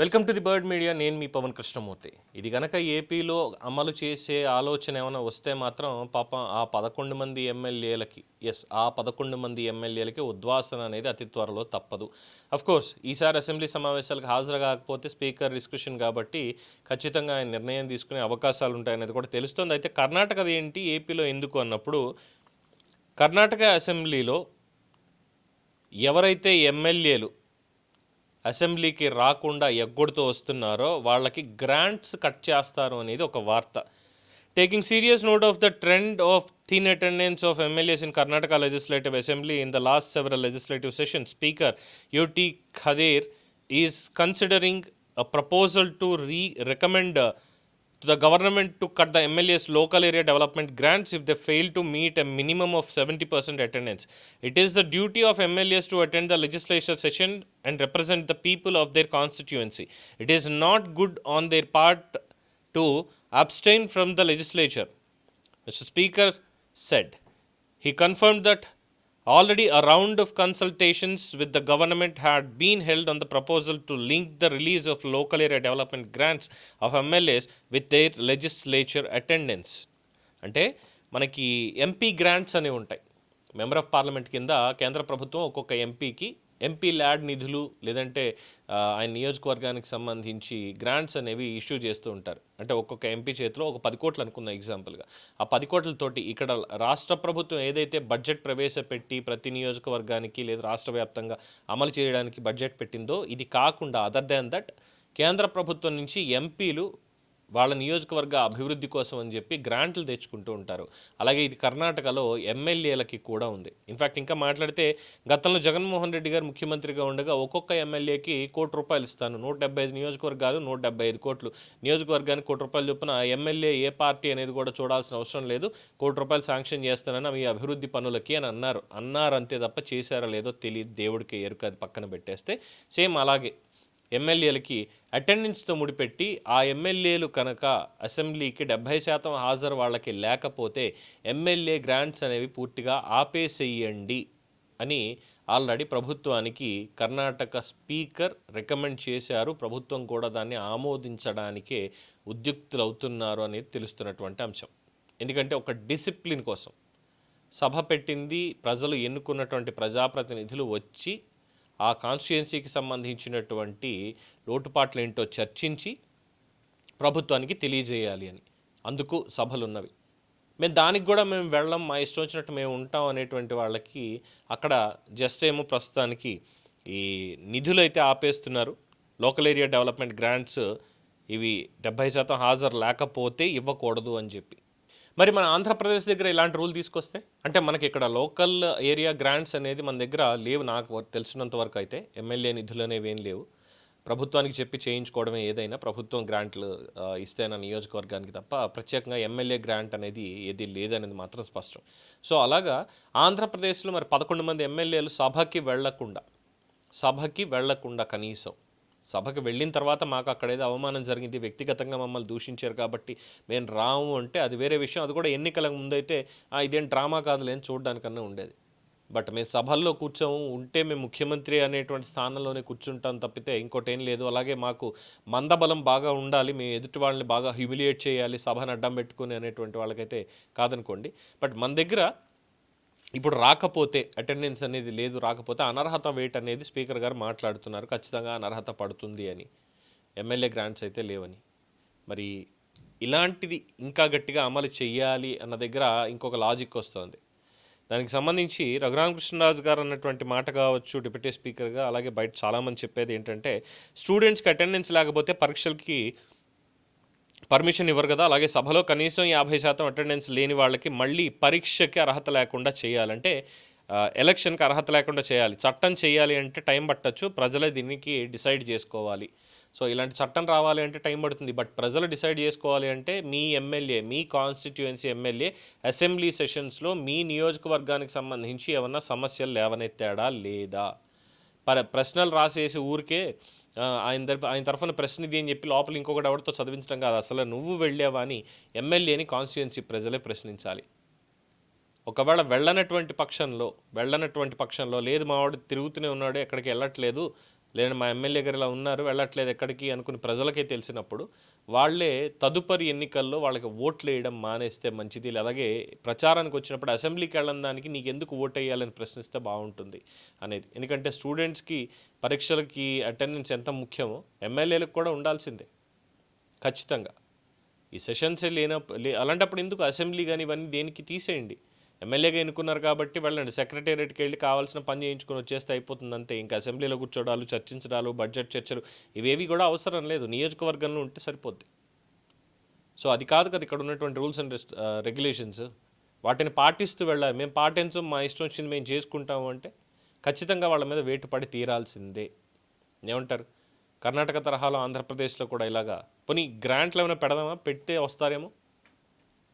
Welcome to the bird media. నేను మీ పవన్ కృష్ణమూర్తి. ఇది కనుక ఏపీలో అమలు చేసే ఆలోచన ఏమైనా వస్తే మాత్రం పాపం ఆ పదకొండు మంది ఎమ్మెల్యేలకి ఎస్ ఆ పదకొండు మంది ఎమ్మెల్యేలకి ఉద్వాసన అనేది అతి త్వరలో తప్పదు. కోర్స్ ఈసారి అసెంబ్లీ సమావేశాలకు హాజరు కాకపోతే స్పీకర్ డిస్కషన్ కాబట్టి ఖచ్చితంగా ఆయన నిర్ణయం తీసుకునే అవకాశాలు ఉంటాయనేది కూడా తెలుస్తుంది. అయితే కర్ణాటకది ఏంటి ఏపీలో ఎందుకు అన్నప్పుడు కర్ణాటక అసెంబ్లీలో ఎవరైతే ఎమ్మెల్యేలు అసెంబ్లీకి రాకుండా ఎగ్గొడుతూ వస్తున్నారో వాళ్ళకి గ్రాంట్స్ కట్ చేస్తారు అనేది ఒక వార్త. Taking serious note of the trend of thin attendance of MLAs in Karnataka legislative assembly in the last several legislative session speaker U T Khader is considering a proposal to re recommend to the government to cut the MLA's local area development grants if they fail to meet a minimum of 70% attendance. It is the duty of MLAs to attend the legislature session and represent the people of their constituency. It is not good on their part to abstain from the legislature. Mr. Speaker said. He confirmed that already a round of consultations with the government had been held on the proposal to link the release of local area development grants of MLAs with their legislature attendance. అంటే మనకి MP grants అనేవి ఉంటాయి member of parliament కింద కేంద్ర ప్రభుత్వం ఒక్కొక్క ఎంపీకి MP lad నిధులు లేదంటే ఆయన నియోజకవర్గానికి సంబంధించి గ్రాంట్స్ అనేవి ఇష్యూ చేస్తూ ఉంటారు. అంటే ఒక్కొక్క ఎంపీ చేతిలో ఒక పది కోట్లు అనుకున్న ఎగ్జాంపుల్గా ఆ పది కోట్లతోటి ఇక్కడ రాష్ట్ర ప్రభుత్వం ఏదైతే బడ్జెట్ ప్రవేశపెట్టి ప్రతి నియోజకవర్గానికి లేదా రాష్ట్ర వ్యాప్తంగా అమలు చేయడానికి బడ్జెట్ పెట్టిందో ఇది కాకుండా అదర్ దాన్ దట్ కేంద్ర ప్రభుత్వం నుంచి ఎంపీలు వాళ్ళ నియోజకవర్గ అభివృద్ధి కోసం అని చెప్పి గ్రాంట్లు తెచ్చుకుంటూ ఉంటారు. అలాగే ఇది కర్ణాటకలో ఎమ్మెల్యేలకి కూడా ఉంది. ఇన్ఫాక్ట్ ఇంకా మాట్లాడితే గతంలో జగన్మోహన్ రెడ్డి గారు ముఖ్యమంత్రిగా ఉండగా ఒక్కొక్క ఎమ్మెల్యేకి కోటి రూపాయలు ఇస్తాను. నూట డెబ్బై ఐదు నియోజకవర్గాలు నూట డెబ్బై ఐదు కోట్లు. నియోజకవర్గానికి కోటి రూపాయలు చొప్పున ఎమ్మెల్యే ఏ పార్టీ అనేది కూడా చూడాల్సిన అవసరం లేదు. కోటి రూపాయలు శాంక్షన్ చేస్తానని అవి అభివృద్ధి పనులకి అని అన్నారు. అన్నారు అంతే తప్ప చేశారో లేదో తెలియదు దేవుడికి ఎరుక అది పక్కన పెట్టేస్తే. సేమ్ అలాగే ఎమ్మెల్యేలకి అటెండెన్స్తో ముడిపెట్టి ఆ ఎమ్మెల్యేలు కనుక అసెంబ్లీకి డెబ్భై శాతం హాజరు వాళ్ళకి లేకపోతే ఎమ్మెల్యే గ్రాంట్స్ అనేవి పూర్తిగా ఆపేసేయండి అని ఆల్రెడీ ప్రభుత్వానికి కర్ణాటక స్పీకర్ రికమెండ్ చేశారు. ప్రభుత్వం కూడా దాన్ని ఆమోదించడానికే ఉద్యుక్తులవుతున్నారు అనేది తెలుస్తున్నటువంటి అంశం. ఎందుకంటే ఒక డిసిప్లిన్ కోసం సభ పెట్టింది ప్రజలు ఎన్నుకున్నటువంటి ప్రజాప్రతినిధులు వచ్చి ఆ కాన్స్టిట్యుయెన్సీకి సంబంధించినటువంటి లోటుపాట్లు ఏంటో చర్చించి ప్రభుత్వానికి తెలియజేయాలి అని. అందుకు సభలు ఉన్నవి మేము దానికి కూడా మేము వెళ్ళం మా ఇష్టం వచ్చినట్టు మేము ఉంటాం అనేటువంటి వాళ్ళకి అక్కడ జస్ట్ ఏమో ప్రస్తుతానికి ఈ నిధులు అయితే ఆపేస్తున్నారు. లోకల్ ఏరియా డెవలప్మెంట్ గ్రాంట్స్ ఇవి డెబ్బై శాతం హాజరు లేకపోతే ఇవ్వకూడదు అని చెప్పి. మరి మన ఆంధ్రప్రదేశ్ దగ్గర ఇలాంటి రూల్ తీసుకొస్తే? అంటే మనకి ఇక్కడ లోకల్ ఏరియా గ్రాంట్స్ అనేది మన దగ్గర లేవు నాకు వ- తెలిసినంత వరకు అయితే. ఎమ్మెల్యే నిధులు అనేవి ఏం లేవు. ప్రభుత్వానికి చెప్పి చేయించుకోవడమే ఏదైనా ప్రభుత్వం గ్రాంట్లు ఇస్తే ఇస్తేనా నియోజకవర్గానికి తప్ప ప్రత్యేకంగా ఎమ్మెల్యే గ్రాంట్ అనేది ఏది లేదనేది మాత్రం స్పష్టం. సో అలాగా ఆంధ్రప్రదేశ్లో మరి పదకొండు మంది ఎమ్మెల్యేలు సభకి వెళ్ళకుండా సభకి వెళ్ళకుండా కనీసం సభకు వెళ్ళిన తర్వాత మాకు అక్కడ ఏదో అవమానం జరిగింది వ్యక్తిగతంగా మమ్మల్ని దూషించారు కాబట్టి మేము రాము అంటే అది వేరే విషయం. అది కూడా ఎన్నికల ముందైతే ఇదేం డ్రామా కాదులేని చూడడానికన్నా ఉండేది. బట్ మేము సభల్లో కూర్చోము ఉంటే మేము ముఖ్యమంత్రి అనేటువంటి స్థానంలోనే కూర్చుంటాం తప్పితే ఇంకోటి ఏం లేదు. అలాగే మాకు మందబలం బాగా ఉండాలి మేము ఎదుటి వాళ్ళని బాగా హ్యూమిలియేట్ చేయాలి సభను అడ్డం పెట్టుకుని అనేటువంటి వాళ్ళకైతే కాదనుకోండి. బట్ మన దగ్గర ఇప్పుడు రాకపోతే అటెండెన్స్ అనేది లేదు రాకపోతే అనర్హత వెయిట్ అనేది స్పీకర్ గారు మాట్లాడుతున్నారు. ఖచ్చితంగా అనర్హత పడుతుంది అని. ఎమ్మెల్యే గ్రాంట్స్ అయితే లేవని. మరి ఇలాంటిది ఇంకా గట్టిగా అమలు చేయాలి అన్న దగ్గర ఇంకొక లాజిక్ వస్తుంది. దానికి సంబంధించి రఘురామకృష్ణరాజు గారు అన్నటువంటి మాట కావచ్చు డిప్యూటీ స్పీకర్గా అలాగే బయట చాలామంది చెప్పేది ఏంటంటే స్టూడెంట్స్కి అటెండెన్స్ లేకపోతే పరీక్షలకి పర్మిషన్ ఇవ్వరు కదా. అలాగే సభలో కనీసం యాభై శాతం అటెండెన్స్ లేని వాళ్ళకి మళ్ళీ పరీక్షకి అర్హత లేకుండా చేయాలంటే ఎలక్షన్కి అర్హత లేకుండా చేయాలి. చట్టం చేయాలి అంటే టైం పట్టచ్చు. ప్రజలే దీనికి డిసైడ్ చేసుకోవాలి. సో ఇలాంటి చట్టం రావాలి అంటే టైం పడుతుంది. బట్ ప్రజలు డిసైడ్ చేసుకోవాలి అంటే మీ ఎమ్మెల్యే మీ కాన్స్టిట్యుయెన్సీ ఎమ్మెల్యే అసెంబ్లీ సెషన్స్లో మీ నియోజకవర్గానికి సంబంధించి ఏమన్నా సమస్యలు లేవనెత్తాడా లేదా? ప్రశ్నలు రాసేసి ఊరికే ఆయన తరపు ఆయన తరఫున ప్రశ్న ఇది అని చెప్పి లోపల ఇంకొకటి ఎవరితో చదివించడం కాదు. అసలు నువ్వు వెళ్ళావా అని ఎమ్మెల్యేని కాన్స్టిట్యున్సీ ప్రజలే ప్రశ్నించాలి. ఒకవేళ వెళ్ళనటువంటి పక్షంలో వెళ్ళనటువంటి పక్షంలో లేదు మావాడు తిరుగుతూనే ఉన్నాడు ఎక్కడికి వెళ్ళట్లేదు లేదంటే మా ఎమ్మెల్యే గారు ఇలా ఉన్నారు వెళ్ళట్లేదు ఎక్కడికి అనుకుని ప్రజలకే తెలిసినప్పుడు వాళ్ళే తదుపరి ఎన్నికల్లో వాళ్ళకి ఓట్లు వేయడం మానేస్తే మంచిది అలాగే ప్రచారానికి వచ్చినప్పుడు అసెంబ్లీకి వెళ్ళని దానికి నీకు ఎందుకు ఓటు వేయాలని ప్రశ్నిస్తే బాగుంటుంది అనేది. ఎందుకంటే స్టూడెంట్స్కి పరీక్షలకి అటెండెన్స్ ఎంత ముఖ్యమో ఎమ్మెల్యేలకు కూడా ఉండాల్సిందే. ఖచ్చితంగా. ఈ సెషన్స్ లేనప్పుడు లే అలాంటప్పుడు ఎందుకు అసెంబ్లీ కానీ ఇవన్నీ దేనికి తీసేయండి? ఎమ్మెల్యేగా ఎన్నుకున్నారు కాబట్టి వెళ్ళండి. సెక్రటేరియట్కి వెళ్ళి కావాల్సిన పని చేయించుకొని వచ్చేస్తే అయిపోతుంది అంతే. ఇంకా అసెంబ్లీలో కూర్చోడాలు చర్చించడాలు బడ్జెట్ చర్చలు ఇవేవి కూడా అవసరం లేదు. నియోజకవర్గంలో ఉంటే సరిపోద్ది. సో అది కాదు కదా ఇక్కడ ఉన్నటువంటి రూల్స్ అండ్ రెగ్యులేషన్స్. వాటిని పాటిస్తూ వెళ్ళాలి. మేము పాటించం మా ఇష్టం వచ్చింది మేము చేసుకుంటాము అంటే ఖచ్చితంగా వాళ్ళ మీద వేటు పడి తీరాల్సిందే. ఏమంటారు? కర్ణాటక తరహాలో ఆంధ్రప్రదేశ్లో కూడా ఇలాగా. పోనీ గ్రాంట్లు ఏమైనా పెడదామా? పెడితే వస్తారేమో?